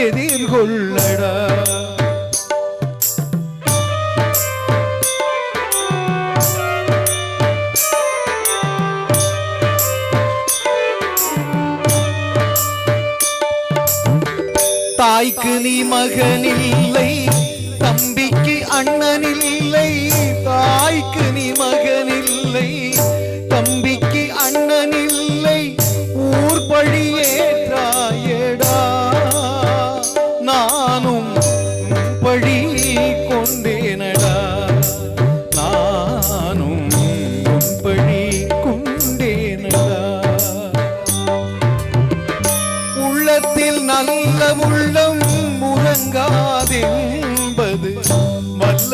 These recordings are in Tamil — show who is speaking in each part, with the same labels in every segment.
Speaker 1: எதிர்கொள்ளடா தாய்க்கு நீ மகனில்லை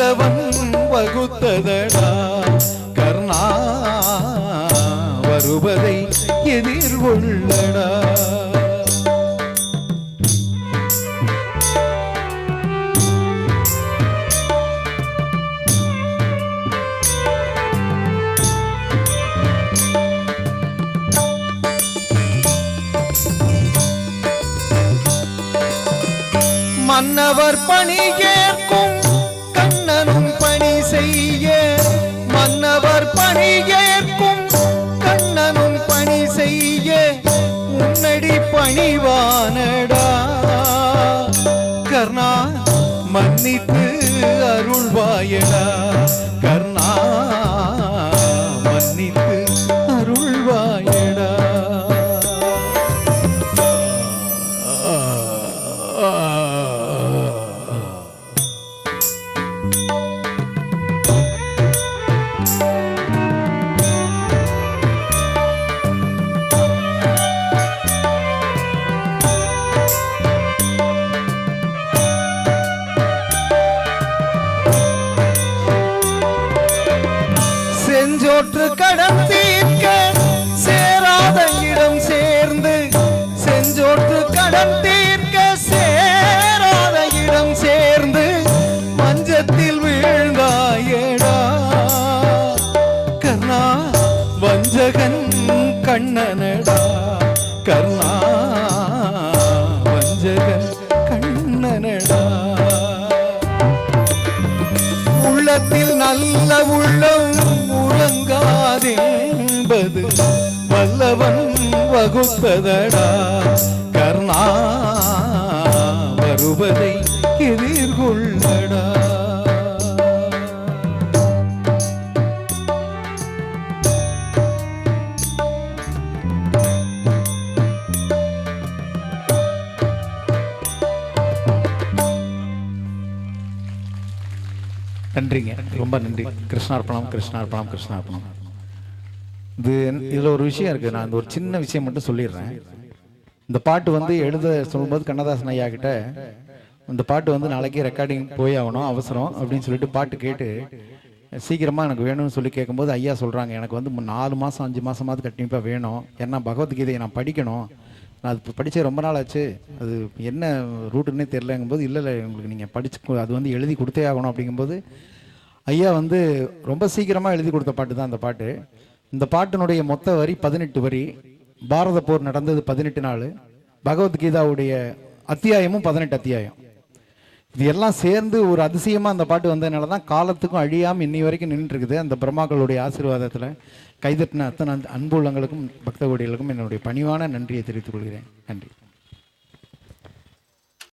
Speaker 1: வல்லவன் வகுத்ததடா. கர்ணா வருவதை எதிர்கொள்ளடா மன்னவர் பணி ஏற்கும் செய்ய மன்னவர் பணி ஏற்கும் கண்ணனும் பணி செய்ய உன்னடி பணிவானடா. கர்ணா மன்னித்து அருள்வாயடா. சோற்று கடன் தீர்க்க சேராத இடம் சேர்ந்து செஞ்சோற்று கடன் தீர்க்க சேராத இடம் சேர்ந்து மஞ்சத்தில் வீழ்ந்தாயடா. கர்ணா வஞ்சகன் கண்ணனடா. கர்ணா வஞ்சகன் கண்ணனடா. உள்ளத்தில் நல்ல உள்ள என்பது வல்லவன் வகுப்பதடா. கர்ணா வருவதை எதிர்கொள்ளடா நன்றிங்க. ரொம்ப நன்றி. கிருஷ்ணார்ப்பணம் கிருஷ்ணார்ப்பணம் கிருஷ்ணார்ப்பணம். இது இதில் ஒரு விஷயம் இருக்குது நான் இந்த ஒரு சின்ன விஷயம் மட்டும் சொல்லிடுறேன். இந்த பாட்டு வந்து எழுத சொல்லும்போது கண்ணதாசன் ஐயா கிட்ட இந்த பாட்டு வந்து நாளைக்கு ரெக்கார்டிங் போய் ஆகணும் அவசரம் அப்படின்னு சொல்லிட்டு பாட்டு கேட்டு சீக்கிரமாக எனக்கு வேணும்னு சொல்லி கேட்கும்போது ஐயா சொல்கிறாங்க எனக்கு வந்து நாலு மாதம் அஞ்சு மாதமாவது கண்டிப்பாக வேணும். ஏன்னா பகவத்கீதையை நான் படிக்கணும். நான் அது படித்தே ரொம்ப நாள் ஆச்சு. அது என்ன ரூட்டுன்னே தெரிலங்கும்போது இல்லை இல்லை உங்களுக்கு நீங்கள் படிச்சு அது வந்து எழுதி கொடுத்தே ஆகணும். அப்படிங்கும்போது ஐயா வந்து ரொம்ப சீக்கிரமாக எழுதி கொடுத்த பாட்டு தான் அந்த பாட்டு. இந்த பாட்டினுடைய மொத்த வரி பதினெட்டு வரி. பாரத போர் நடந்தது பதினெட்டு நாள். பகவத்கீதாவுடைய அத்தியாயமும் பதினெட்டு அத்தியாயம். இது எல்லாம் சேர்ந்து ஒரு அதிசயமாக அந்த பாட்டு வந்ததுனால தான் காலத்துக்கும் அழியாமல் இன்னி வரைக்கும் நின்றுருக்குது. அந்த பிரம்மாக்களுடைய ஆசீர்வாதத்தில் கைதட்டின அத்தனை அன்பு உள்ளங்களுக்கும் பக்த கோடிகளுக்கும் என்னுடைய பணிவான நன்றியை தெரிவித்துக் கொள்கிறேன். நன்றி.